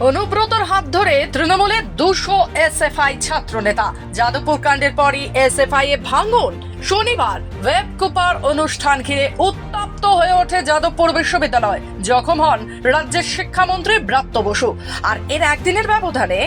অনুব্রতর হাত ধরে তৃণমূলের দুশো এস এসএফআই ছাত্র নেতা যাদবপুর কাণ্ডের পরই এসএফআই এ ভাঙন। শনিবার ওয়েব কুপার অনুষ্ঠান ঘিরে উত্তপ্ত হয়ে ওঠে যাদবপুর বিশ্ববিদ্যালয়। জখম হন রাজ্যের শিক্ষামন্ত্রী ব্রাত্য বসু। আর এর একদিনের ব্যবধানে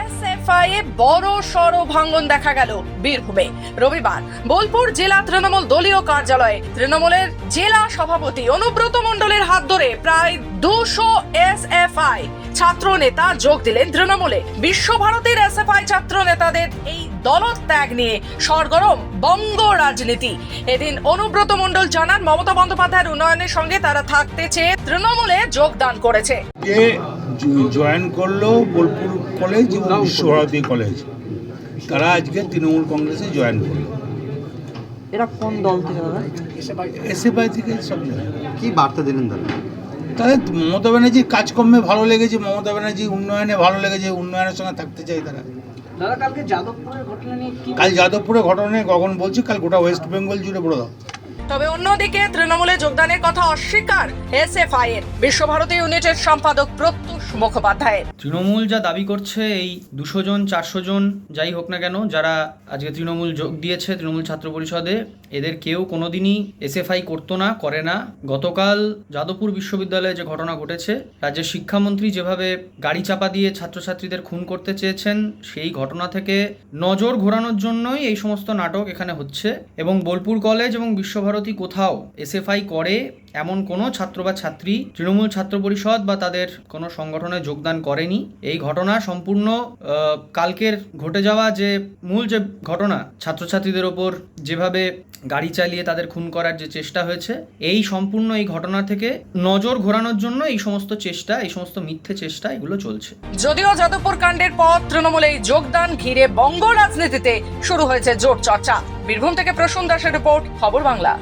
এসএফআই এ বড় সড় ভাঙন দেখা গেল বীরভূমে। রবিবার বোলপুর জেলা তৃণমূল দলীয় কার্যালয়ে তৃণমূলের জেলা সভাপতি অনুব্রত মণ্ডলের হাত ধরে প্রায় দুশো এসএফআই ছাত্র নেতা যোগ দিলেন তৃণমূলে। বিশ্বভারতীর এসএফআই ছাত্র নেতাদের এই দলত্যাগ নিয়ে সরগরম বঙ্গ রাজনীতি। এদিন অনুব্রত মণ্ডল জানান মমতা বন্দ্যোপাধ্যায়ের উন্নয়নের সঙ্গে তারা থাকতে চেয়ে তৃণমূলে যোগদান করেছে। যে জয়েন করল বোলপুর কলেজ এবং বিশ্বভারতী কলেজ? তারা আজকে তৃণমূল কংগ্রেসে জয়েন করল। এরা কোন দল থেকে দাদা? এসএফআই থেকে সব কি বার্তা দিলেন তারা? তাদের মমতা ব্যানার্জির কাজকর্মে ভালো লেগেছে মমতা ব্যানার্জি উন্নয়নে ভালো লেগেছে উন্নয়নের সঙ্গে থাকতে চাই তারা। কাল যাদবপুরের ঘটনা নিয়ে গগন কাল যাদবপুরে ঘটনায় কখন বলছি কাল গোটা ওয়েস্ট বেঙ্গল জুড়ে বড় দাও। তবে অন্যদিকে তৃণমূলে যোগদানের কথা অস্বীকার এসএফআই এর বিশ্বভারতী ইউনিটের সম্পাদক প্রত্যুষ মুখোপাধ্যায়ের। তৃণমূল যা দাবি করছে, এই দুশো জন, চারশো জন, যাই হোক না কেন, যারা আজকে তৃণমূল যোগ দিয়েছে তৃণমূল ছাত্র পরিষদে, এদের কেউ কোনোদিনই এসএফআই করতো না, করে না। গতকাল যাদবপুর বিশ্ববিদ্যালয়ে যে ঘটনা ঘটেছে, রাজ্যের শিক্ষামন্ত্রী যেভাবে গাড়ি চাপা দিয়ে ছাত্রছাত্রীদের খুন করতে চেয়েছেন, সেই ঘটনা থেকে নজর ঘোরানোর জন্যই এই সমস্ত নাটক এখানে হচ্ছে। এবং বোলপুর কলেজ এবং বিশ্বভারতী কোথাও এসএফআই করে, এমন কোনো ছাত্র বা ছাত্রী তৃণমূল ছাত্র পরিষদ বা তাদের কোনো সংগঠনে যোগদান করেনি। এই ঘটনা সম্পূর্ণ কালকের ঘটে যাওয়া যে মূল যে ঘটনা, ছাত্রছাত্রীদের ওপর যেভাবে গাড়ি চালিয়ে তাদের খুন করার যে চেষ্টা হয়েছে, এই সম্পূর্ণ এই ঘটনা থেকে নজর ঘোরানোর জন্য এই সমস্ত চেষ্টা, এই সমস্ত মিথ্যে চেষ্টা এগুলো চলছে। যদিও যাদবপুর কাণ্ডের পর তৃণমূলে এই যোগদান ঘিরে বঙ্গ রাজনীতিতে শুরু হয়েছে জোর চর্চা। বীরভূম থেকে প্রসূন দাসের রিপোর্ট, খবর বাংলা।